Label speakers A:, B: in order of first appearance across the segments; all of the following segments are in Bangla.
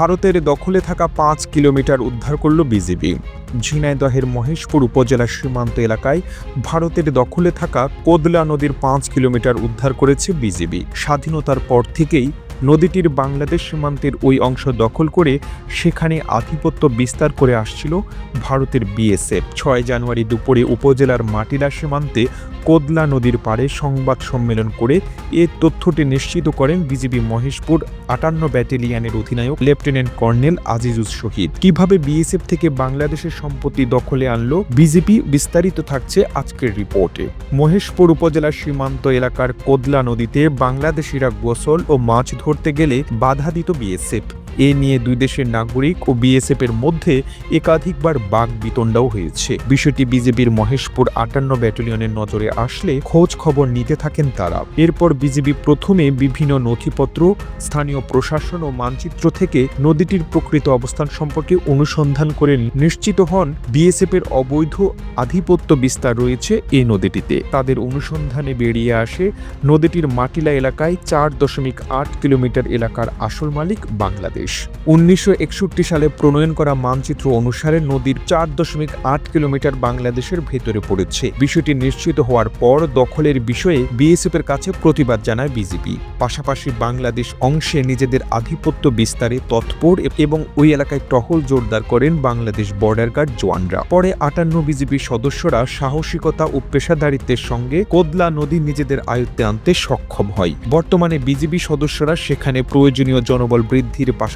A: ভারতের দখলে থাকা পাঁচ কিলোমিটার উদ্ধার করল বিজিবি। ঝিনাইদহের মহেশপুর উপজেলা সীমান্ত এলাকায় ভারতের দখলে থাকা কোদলা নদীর পাঁচ কিলোমিটার উদ্ধার করেছে বিজিবি। স্বাধীনতার পর থেকেই নদীটির বাংলাদেশ সীমান্তের ওই অংশ দখল করে সেখানে আধিপত্য বিস্তার করে আসছিল ভারতের বিএসএফ। ছয় জানুয়ারি দুপুরে উপজেলার মাটিলা সীমান্তে কোদলা নদীর পাড়ে সংবাদ সম্মেলন করে এ তথ্যটি নিশ্চিত করেন বিজিবি মহেশপুর আটান্ন ব্যাটেলিয়ানের অধিনায়ক লেফটেন্যান্ট কর্নেল আজিজুজ শহীদ। কীভাবে বিএসএফ থেকে বাংলাদেশের সম্পত্তি দখলে আনলো বিজেপি বিস্তারিত থাকছে আজকের রিপোর্টে। মহেশপুর উপজেলার সীমান্ত এলাকার কোদলা নদীতে বাংলাদেশিরা গোসল ও মাছ ধরতে গেলে বাধা দিত বিএসএফ। এ নিয়ে দুই দেশের নাগরিক ও বিএসএফ এর মধ্যে একাধিকবার বাঘ বিতণ্ডাও হয়েছে। বিষয়টি বিজেপির মহেশপুর আটান্ন ব্যাটালিয়নের নজরে আসলে খোঁজ খবর নিতে থাকেন তারা। এরপর বিজেপি প্রথমে বিভিন্ন নথিপত্র, স্থানীয় প্রশাসন ও মানচিত্র থেকে নদীটির প্রকৃত অবস্থান সম্পর্কে অনুসন্ধান করে নিশ্চিত হন বিএসএফ এর অবৈধ আধিপত্য বিস্তার রয়েছে এই নদীটিতে। তাদের অনুসন্ধানে বেরিয়ে আসে নদীটির মাটিলা এলাকায় চার দশমিক আট কিলোমিটার এলাকার আসল মালিক বাংলাদেশ। উনিশশো একষট্টি সালে প্রণয়ন করা মানচিত্র অনুসারে নদীর চার দশমিক আট কিলোমিটার বাংলাদেশের ভেতরে পড়েছে। বিষয়টি নিশ্চিত হওয়ার পর দখলের বিষয়ে বিএসএফ এর কাছে প্রতিবাদ জানায় বিজেপি। পাশাপাশি বাংলাদেশ অংশে নিজেদের আধিপত্য বিস্তারে তৎপর এবং ওই এলাকায় টহল জোরদার করেন বাংলাদেশ বর্ডার গার্ড জওয়ানরা। পরে আটান্ন বিজেপি সদস্যরা সাহসিকতা ও পেশাদারিত্বের সঙ্গে কোদলা নদী নিজেদের আয়ত্তে আনতে সক্ষম হয়। বর্তমানে বিজেপি সদস্যরা সেখানে প্রয়োজনীয় জনবল বৃদ্ধির পাশাপাশি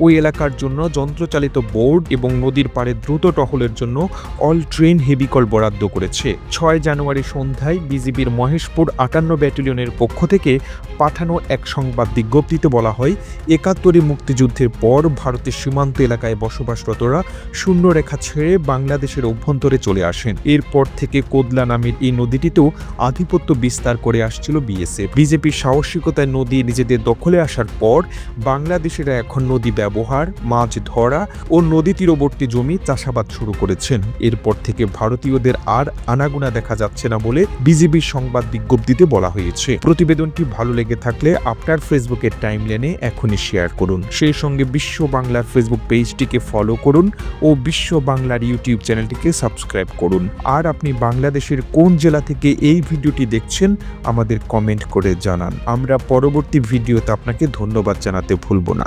A: ওই এলাকার জন্য যন্ত্রচালিত বোর্ড এবং নদীর পাড়ে দ্রুত টহলের জন্য অল ট্রেন হেভিকল বরাদ্দ করেছে। ছয় জানুয়ারি সন্ধ্যায় বিজিবির মহেশপুর আটান্ন ব্যাটালিয়নের পক্ষ থেকে পাঠানো এক সংবাদ বিজ্ঞপ্তিতে বলা হয় একাত্তরে মুক্তিযুদ্ধের পর ভারতের সীমান্ত এলাকায় বসবাসরতরা শূন্য রেখা ছেড়ে বাংলাদেশের অভ্যন্তরে চলে আসেন। এরপর থেকে কোদলা নামের এই নদীটিতেও আধিপত্য বিস্তার করে আসছিল বিএসএফ। বিজেপির সাহসিকতায় নদী নিজেদের দখলে আসার পর বাংলাদেশিরা এখন নদী ব্যবহার, মাছ ধরা ও নদী তীরবর্তী জমি চাষাবাদ শুরু করেছেন। এরপর থেকে ভারতীয়দের আর আনাগোনা দেখা যাচ্ছে না বলে বিজেপির সংবাদ বিজ্ঞপ্তিতে বলা হয়েছে। প্রতিবেদনটি ভালো লেগে থাকলে আপনার ফেসবুকের টাইমলাইনে এখনই শেয়ার করুন। সেই সঙ্গে বিশ্ব বাংলার ফেসবুক পেজটিকে ফলো করুন ও বিশ্ব বাংলার ইউটিউব চ্যানেলটিকে সাবস্ক্রাইব করুন। আর আপনি বাংলাদেশের কোন জেলা থেকে এই ভিডিওটি দেখছেন, আমাদের কমেন্ট করে জানান। আমরা পরবর্তী ভিডিওতে আপনাকে ধন্যবাদ জানাতে ভুলব না।